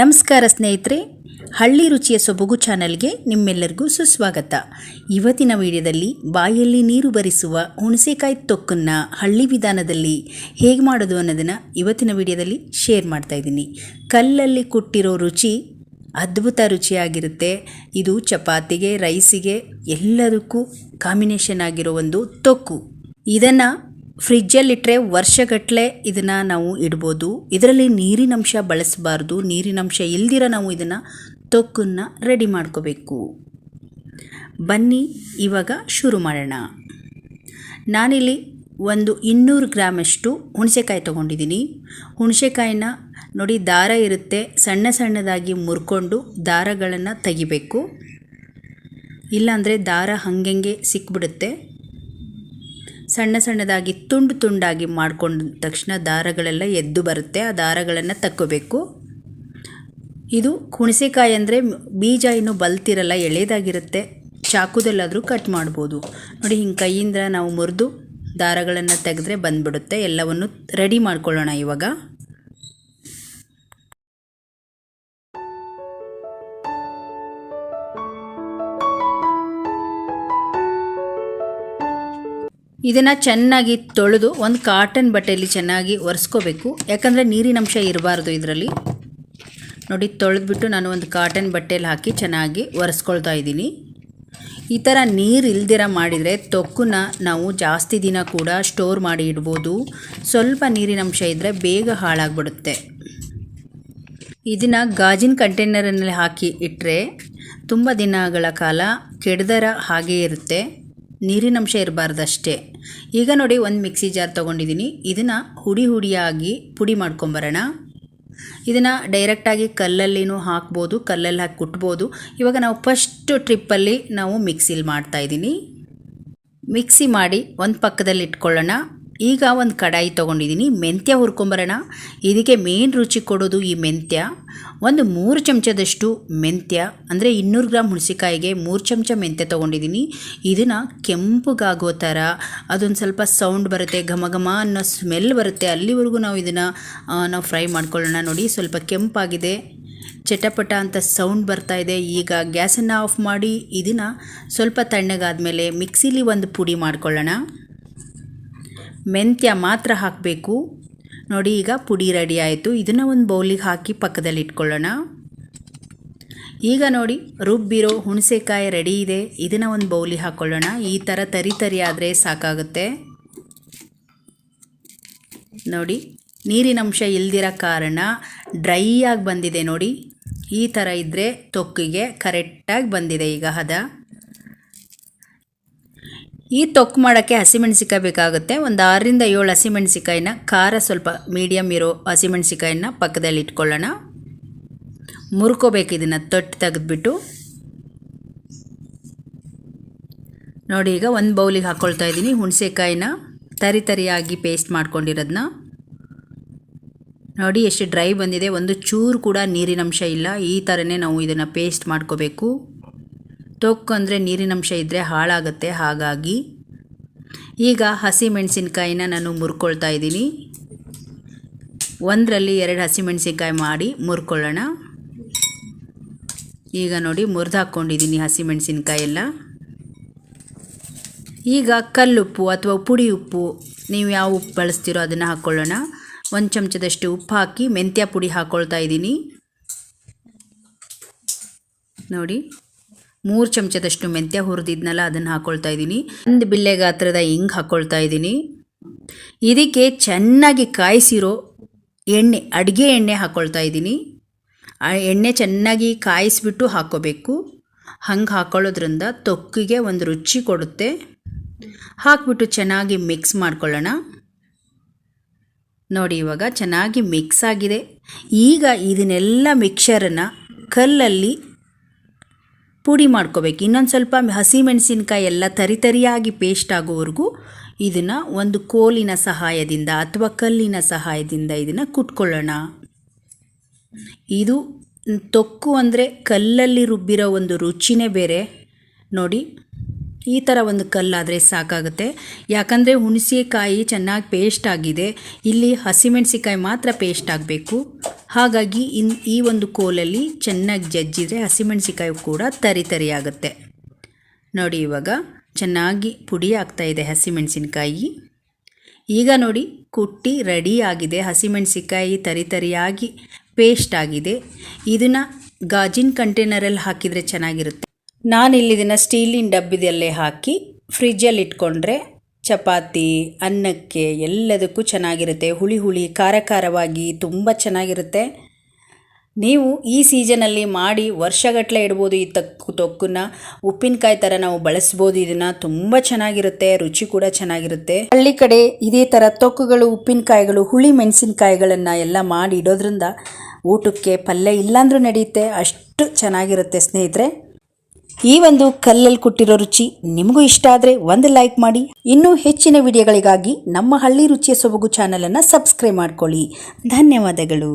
ನಮಸ್ಕಾರ ಸ್ನೇಹಿತರೆ, ಹಳ್ಳಿ ರುಚಿಯ ಸೊಬಗು ಚಾನಲ್ಗೆ ನಿಮ್ಮೆಲ್ಲರಿಗೂ ಸುಸ್ವಾಗತ. ಇವತ್ತಿನ ವಿಡಿಯೋದಲ್ಲಿ ಬಾಯಲ್ಲಿ ನೀರು ಬರಿಸುವ ಹುಣಸೆಕಾಯಿ ತೊಕ್ಕನ್ನು ಹಳ್ಳಿ ವಿಧಾನದಲ್ಲಿ ಹೇಗೆ ಮಾಡೋದು ಅನ್ನೋದನ್ನು ಇವತ್ತಿನ ವಿಡಿಯೋದಲ್ಲಿ ಶೇರ್ ಮಾಡ್ತಾ ಇದ್ದೀನಿ. ಕಲ್ಲಲ್ಲಿ ಕುಟ್ಟಿರೋ ರುಚಿ ಅದ್ಭುತ ರುಚಿಯಾಗಿರುತ್ತೆ. ಇದು ಚಪಾತಿಗೆ, ರೈಸಿಗೆ ಎಲ್ಲದಕ್ಕೂ ಕಾಂಬಿನೇಷನ್ ಆಗಿರೋ ಒಂದು ತೊಕ್ಕು. ಇದನ್ನು ಫ್ರಿಜ್ಜಲ್ಲಿಟ್ಟರೆ ವರ್ಷಗಟ್ಟಲೆ ಇದನ್ನು ನಾವು ಇಡ್ಬೋದು. ಇದರಲ್ಲಿ ನೀರಿನಂಶ ಬಳಸಬಾರ್ದು. ನೀರಿನಂಶ ಇಲ್ದಿರ ನಾವು ಇದನ್ನು ತೊಕ್ಕನ್ನು ರೆಡಿ ಮಾಡ್ಕೋಬೇಕು. ಬನ್ನಿ, ಇವಾಗ ಶುರು ಮಾಡೋಣ. ನಾನಿಲ್ಲಿ ಒಂದು ಇನ್ನೂರು ಗ್ರಾಮಷ್ಟು ಹುಣಸೆಕಾಯಿ ತೊಗೊಂಡಿದ್ದೀನಿ. ಹುಣಸೆಕಾಯಿನ ನೋಡಿ, ದಾರ ಇರುತ್ತೆ. ಸಣ್ಣ ಸಣ್ಣದಾಗಿ ಮುರ್ಕೊಂಡು ದಾರಗಳನ್ನು ತೆಗಿಬೇಕು. ಇಲ್ಲಾಂದರೆ ದಾರ ಹಂಗೆ ಸಿಕ್ಬಿಡುತ್ತೆ. ಸಣ್ಣ ಸಣ್ಣದಾಗಿ ತುಂಡು ತುಂಡಾಗಿ ಮಾಡ್ಕೊಂಡ ತಕ್ಷಣ ದಾರಗಳೆಲ್ಲ ಎದ್ದು ಬರುತ್ತೆ. ಆ ದಾರಗಳನ್ನು ತಕ್ಕೋಬೇಕು. ಇದು ಹುಣಸೆಕಾಯಿ ಅಂದರೆ ಬೀಜ ಇನ್ನೂ ಬಲ್ತಿರಲ್ಲ, ಎಳೆದಾಗಿರುತ್ತೆ. ಚಾಕುದಲ್ಲಾದರೂ ಕಟ್ ಮಾಡ್ಬೋದು. ನೋಡಿ, ಹಿಂಗೆ ಕೈಯಿಂದ ನಾವು ಮುರಿದು ದಾರಗಳನ್ನು ತೆಗೆದ್ರೆ ಬಂದ್ಬಿಡುತ್ತೆ. ಎಲ್ಲವನ್ನು ರೆಡಿ ಮಾಡ್ಕೊಳ್ಳೋಣ ಇವಾಗ. ಇದನ್ನು ಚೆನ್ನಾಗಿ ತೊಳೆದು ಒಂದು ಕಾಟನ್ ಬಟ್ಟೆಯಲ್ಲಿ ಚೆನ್ನಾಗಿ ಒರೆಸ್ಕೋಬೇಕು. ಯಾಕಂದರೆ ನೀರಿನಂಶ ಇರಬಾರ್ದು ಇದರಲ್ಲಿ. ನೋಡಿ, ತೊಳೆದ್ಬಿಟ್ಟು ನಾನು ಒಂದು ಕಾಟನ್ ಬಟ್ಟೆಯಲ್ಲಿ ಹಾಕಿ ಚೆನ್ನಾಗಿ ಒರೆಸ್ಕೊಳ್ತಾ ಇದ್ದೀನಿ. ಈ ಥರ ನೀರು ಇಲ್ದಿರ ಮಾಡಿದರೆ ತೊಕ್ಕನ್ನ ನಾವು ಜಾಸ್ತಿ ದಿನ ಕೂಡ ಸ್ಟೋರ್ ಮಾಡಿ ಇಡ್ಬೋದು. ಸ್ವಲ್ಪ ನೀರಿನಂಶ ಇದ್ದರೆ ಬೇಗ ಹಾಳಾಗ್ಬಿಡುತ್ತೆ. ಇದನ್ನು ಗಾಜಿನ ಕಂಟೈನರಲ್ಲಿ ಹಾಕಿ ಇಟ್ಟರೆ ತುಂಬ ದಿನಗಳ ಕಾಲ ಕೆಡದರ ಹಾಗೇ ಇರುತ್ತೆ. ನೀರಿನಂಶ ಇರಬಾರ್ದಷ್ಟೇ. ಈಗ ನೋಡಿ ಒಂದು ಮಿಕ್ಸಿ ಜಾರ್ ತೊಗೊಂಡಿದ್ದೀನಿ ಇದನ್ನು ಹುಡಿ ಹುಡಿಯಾಗಿ ಪುಡಿ ಮಾಡ್ಕೊಂಬರೋಣ. ಇದನ್ನು ಡೈರೆಕ್ಟಾಗಿ ಕಲ್ಲಲ್ಲಿನೂ ಹಾಕ್ಬೋದು, ಕಲ್ಲಲ್ಲಿ ಹಾಕಿ ಕುಟ್ಬೋದು. ಇವಾಗ ನಾವು ಫಸ್ಟ್ ಟ್ರಿಪ್ಪಲ್ಲಿ ನಾವು ಮಿಕ್ಸಿಲಿ ಮಾಡ್ತಾಯಿದ್ದೀನಿ ಮಿಕ್ಸಿ ಮಾಡಿ ಒಂದು ಪಕ್ಕದಲ್ಲಿ ಇಟ್ಕೊಳ್ಳೋಣ. ಈಗ ಒಂದು ಕಡಾಯಿ ತೊಗೊಂಡಿದ್ದೀನಿ ಮೆಂತ್ಯ ಹುರ್ಕೊಂಬರೋಣ ಇದಕ್ಕೆ ಮೇನ್ ರುಚಿ ಕೊಡೋದು ಈ ಮೆಂತ್ಯ. ಒಂದು ಮೂರು ಚಮಚದಷ್ಟು ಮೆಂತ್ಯ, ಅಂದರೆ ಇನ್ನೂರು ಗ್ರಾಮ್ ಹುಣಸಿಕಾಯಿಗೆ ಮೂರು ಚಮಚ ಮೆಂತ್ಯ ತೊಗೊಂಡಿದ್ದೀನಿ ಇದನ್ನು ಕೆಂಪುಗಾಗೋ ಥರ, ಅದೊಂದು ಸ್ವಲ್ಪ ಸೌಂಡ್ ಬರುತ್ತೆ ಘಮ ಘಮ ಅನ್ನೋ ಸ್ಮೆಲ್ ಬರುತ್ತೆ. ಅಲ್ಲಿವರೆಗೂ ನಾವು ಇದನ್ನು ನಾವು ಫ್ರೈ ಮಾಡ್ಕೊಳ್ಳೋಣ ನೋಡಿ. ಸ್ವಲ್ಪ ಕೆಂಪಾಗಿದೆ. ಚಟಪಟ ಅಂತ ಸೌಂಡ್ ಬರ್ತಾ ಇದೆ. ಈಗ ಗ್ಯಾಸನ್ನು ಆಫ್ ಮಾಡಿ ಇದನ್ನು ಸ್ವಲ್ಪ ತಣ್ಣಗಾದಮೇಲೆ ಮಿಕ್ಸಿಲಿ ಒಂದು ಪುಡಿ ಮಾಡ್ಕೊಳ್ಳೋಣ. ಮೆಂತ್ಯ ಮಾತ್ರ ಹಾಕಬೇಕು. ನೋಡಿ, ಈಗ ಪುಡಿ ರೆಡಿ ಆಯಿತು. ಇದನ್ನು ಒಂದು ಬೌಲಿಗೆ ಹಾಕಿ ಪಕ್ಕದಲ್ಲಿ ಇಟ್ಕೊಳ್ಳೋಣ. ಈಗ ನೋಡಿ, ರುಬ್ಬಿರೋ ಹುಣಸೆಕಾಯಿ ರೆಡಿ ಇದೆ. ಇದನ್ನು ಒಂದು ಬೌಲಿ ಹಾಕ್ಕೊಳ್ಳೋಣ ಈ ಥರ ತರಿ ತರಿ ಆದರೆ ಸಾಕಾಗುತ್ತೆ. ನೋಡಿ ನೀರಿನಂಶ ಇಲ್ದಿರೋ ಕಾರಣ ಡ್ರೈ ಆಗಿ ಬಂದಿದೆ ನೋಡಿ. ಈ ಥರ ಇದ್ದರೆ ತೊಕ್ಕಿಗೆ ಕರೆಕ್ಟಾಗಿ ಬಂದಿದೆ ಈಗ ಹದ. ಈ ತೊಕ್ಕು ಮಾಡೋಕ್ಕೆ ಹಸಿಮೆಣಸಿಕಾಯಿ ಬೇಕಾಗುತ್ತೆ. ಒಂದು ಆರರಿಂದ ಏಳು ಹಸಿಮೆಣಸಿಕಾಯಿನ ಖಾರ ಸ್ವಲ್ಪ ಮೀಡಿಯಮ್ ಇರೋ ಹಸಿಮೆಣಸಿಕಾಯಿನ ಪಕ್ಕದಲ್ಲಿ ಇಟ್ಕೊಳ್ಳೋಣ. ಮುರ್ಕೋಬೇಕು ಇದನ್ನು ತೊಟ್ಟು ತೆಗೆದುಬಿಟ್ಟು. ನೋಡಿ, ಈಗ ಒಂದು ಬೌಲಿಗೆ ಹಾಕ್ಕೊಳ್ತಾ ಇದ್ದೀನಿ. ಹುಣಸೆಕಾಯಿನ ತರಿ ತರಿಯಾಗಿ ಪೇಸ್ಟ್ ಮಾಡ್ಕೊಂಡಿರೋದನ್ನ ನೋಡಿ, ಎಷ್ಟು ಡ್ರೈ ಬಂದಿದೆ. ಒಂದು ಚೂರು ಕೂಡ ನೀರಿನಂಶ ಇಲ್ಲ. ಈ ಥರನೇ ನಾವು ಇದನ್ನು ಪೇಸ್ಟ್ ಮಾಡ್ಕೋಬೇಕು. ತೊಕ್ಕು ಅಂದರೆ ನೀರಿನಂಶ ಇದ್ದರೆ ಹಾಳಾಗುತ್ತೆ, ಹಾಗಾಗಿ ಈಗ ಹಸಿ ಮೆಣಸಿನ್ಕಾಯಿನ ನಾನು ಮುರ್ಕೊಳ್ತಾ ಇದ್ದೀನಿ. ಒಂದರಲ್ಲಿ ಎರಡು ಹಸಿಮೆಣಸಿನ್ಕಾಯಿ ಮಾಡಿ ಮುರ್ಕೊಳ್ಳೋಣ. ಈಗ ನೋಡಿ ಮುರಿದು ಹಾಕ್ಕೊಂಡಿದ್ದೀನಿ ಹಸಿಮೆಣಸಿನ್ಕಾಯಿ ಎಲ್ಲ ಈಗ ಕಲ್ಲುಪ್ಪು ಅಥವಾ ಪುಡಿ ಉಪ್ಪು, ನೀವು ಯಾವ ಉಪ್ಪು ಬಳಸ್ತೀರೋ ಅದನ್ನು ಹಾಕ್ಕೊಳ್ಳೋಣ. ಒಂದು ಚಮಚದಷ್ಟು ಉಪ್ಪು ಹಾಕಿ ಮೆಂತ್ಯ ಪುಡಿ ಹಾಕ್ಕೊಳ್ತಾ ಇದ್ದೀನಿ. ನೋಡಿ. ಮೂರು ಚಮಚದಷ್ಟು ಮೆಂತ್ಯ ಹುರಿದಿದ್ನಲ್ಲ, ಅದನ್ನು ಹಾಕ್ಕೊಳ್ತಾ ಇದ್ದೀನಿ. ಒಂದು ಬಿಲ್ಲೆ ಗಾತ್ರದ ಹಿಂಗೆ ಹಾಕ್ಕೊಳ್ತಾ ಇದ್ದೀನಿ. ಇದಕ್ಕೆ ಚೆನ್ನಾಗಿ ಕಾಯಿಸಿರೋ ಎಣ್ಣೆ, ಅಡುಗೆ ಎಣ್ಣೆ ಹಾಕ್ಕೊಳ್ತಾ ಇದ್ದೀನಿ. ಆ ಎಣ್ಣೆ ಚೆನ್ನಾಗಿ ಕಾಯಿಸಿಬಿಟ್ಟು ಹಾಕ್ಕೋಬೇಕು ಹಂಗೆ ಹಾಕ್ಕೊಳ್ಳೋದ್ರಿಂದ ತೊಕ್ಕಿಗೆ ಒಂದು ರುಚಿ ಕೊಡುತ್ತೆ. ಹಾಕ್ಬಿಟ್ಟು ಚೆನ್ನಾಗಿ ಮಿಕ್ಸ್ ಮಾಡ್ಕೊಳ್ಳೋಣ. ನೋಡಿ, ಇವಾಗ ಚೆನ್ನಾಗಿ ಮಿಕ್ಸ್ ಆಗಿದೆ. ಈಗ ಇದನ್ನೆಲ್ಲ ಮಿಕ್ಸರನ್ನು ಕಲ್ಲಲ್ಲಿ ಪುಡಿ ಮಾಡ್ಕೋಬೇಕು. ಇನ್ನೊಂದು ಸ್ವಲ್ಪ ಹಸಿಮೆಣಸಿನ್ಕಾಯಿ ಎಲ್ಲ ತರಿ ತರಿಯಾಗಿ ಪೇಸ್ಟ್ ಆಗೋವರೆಗೂ ಇದನ್ನು ಒಂದು ಕೋಲಿನ ಸಹಾಯದಿಂದ ಅಥವಾ ಕಲ್ಲಿನ ಸಹಾಯದಿಂದ ಇದನ್ನು ಕುಟ್ಕೊಳ್ಳೋಣ. ಇದು ತೊಕ್ಕು ಅಂದರೆ ಕಲ್ಲಲ್ಲಿ ರುಬ್ಬಿರೋ ಒಂದು ರುಚಿನೇ ಬೇರೆ. ನೋಡಿ ಈ ಥರ ಒಂದು ಕಲ್ಲಾದರೆ ಸಾಕಾಗುತ್ತೆ. ಯಾಕಂದರೆ ಹುಣಸೆಕಾಯಿ ಚೆನ್ನಾಗಿ ಪೇಸ್ಟ್ ಆಗಿದೆ. ಇಲ್ಲಿ ಹಸಿಮೆಣಸಿಕಾಯಿ ಮಾತ್ರ ಪೇಸ್ಟ್ ಆಗಬೇಕು. ಹಾಗಾಗಿ ಇನ್ ಈ ಒಂದು ಕೋಲಲ್ಲಿ ಚೆನ್ನಾಗಿ ಜಜ್ಜಿದರೆ ಹಸಿಮೆಣಸಿಕಾಯಿ ಕೂಡ ತರಿ ತರಿ ಆಗುತ್ತೆ. ನೋಡಿ ಇವಾಗ ಚೆನ್ನಾಗಿ ಪುಡಿ ಆಗ್ತಾ ಇದೆ ಹಸಿಮೆಣಸಿನಕಾಯಿ. ಈಗ ನೋಡಿ ಕುಟ್ಟಿ ರೆಡಿ ಆಗಿದೆ. ಹಸಿಮೆಣಸಿಕಾಯಿ ತರಿ ತರಿಯಾಗಿ ಪೇಸ್ಟ್ ಆಗಿದೆ. ಇದನ್ನು ಗಾಜಿನ ಕಂಟೈನರಲ್ಲಿ ಹಾಕಿದರೆ ಚೆನ್ನಾಗಿರುತ್ತೆ. ನಾನಿಲ್ಲಿ ಇದನ್ನು ಸ್ಟೀಲಿನ ಡಬ್ಬಿದಲ್ಲೇ ಹಾಕಿ ಫ್ರಿಜ್ಜಲ್ಲಿ ಇಟ್ಕೊಂಡ್ರೆ ಚಪಾತಿ, ಅನ್ನಕ್ಕೆ ಎಲ್ಲದಕ್ಕೂ ಚೆನ್ನಾಗಿರುತ್ತೆ. ಹುಳಿ ಹುಳಿ ಖಾರ ಖಾರವಾಗಿ ತುಂಬ ಚೆನ್ನಾಗಿರುತ್ತೆ. ನೀವು ಈ ಸೀಸನಲ್ಲಿ ಮಾಡಿ ವರ್ಷಗಟ್ಟಲೆ ಇಡ್ಬೋದು ಈ ತಕ್ಕು ತೊಕ್ಕನ್ನ ಉಪ್ಪಿನಕಾಯಿ ಥರ ನಾವು ಬಳಸ್ಬೋದು ಇದನ್ನು ತುಂಬ ಚೆನ್ನಾಗಿರುತ್ತೆ, ರುಚಿ ಕೂಡ ಚೆನ್ನಾಗಿರುತ್ತೆ. ಹಳ್ಳಿ ಕಡೆ ಇದೇ ಥರ ತೊಕ್ಕುಗಳು, ಉಪ್ಪಿನಕಾಯಿಗಳು, ಹುಳಿ ಮೆಣಸಿನಕಾಯಿಗಳನ್ನು ಎಲ್ಲ ಮಾಡಿ ಇಡೋದ್ರಿಂದ ಊಟಕ್ಕೆ ಪಲ್ಯ ಇಲ್ಲಾಂದ್ರೂ ನಡೆಯುತ್ತೆ. ಅಷ್ಟು ಚೆನ್ನಾಗಿರುತ್ತೆ ಸ್ನೇಹಿತರೆ. ಈ ಒಂದು ಕಲ್ಲಲ್ಲಿ ಕೊಟ್ಟಿರೋ ರುಚಿ ನಿಮಗೂ ಇಷ್ಟ ಆದರೆ ಒಂದು ಲೈಕ್ ಮಾಡಿ. ಇನ್ನೂ ಹೆಚ್ಚಿನ ವಿಡಿಯೋಗಳಿಗಾಗಿ ನಮ್ಮ ಹಳ್ಳಿ ರುಚಿಯ ಸೊಬಗು ಚಾನಲನ್ನು ಸಬ್ಸ್ಕ್ರೈಬ್ ಮಾಡ್ಕೊಳ್ಳಿ. ಧನ್ಯವಾದಗಳು.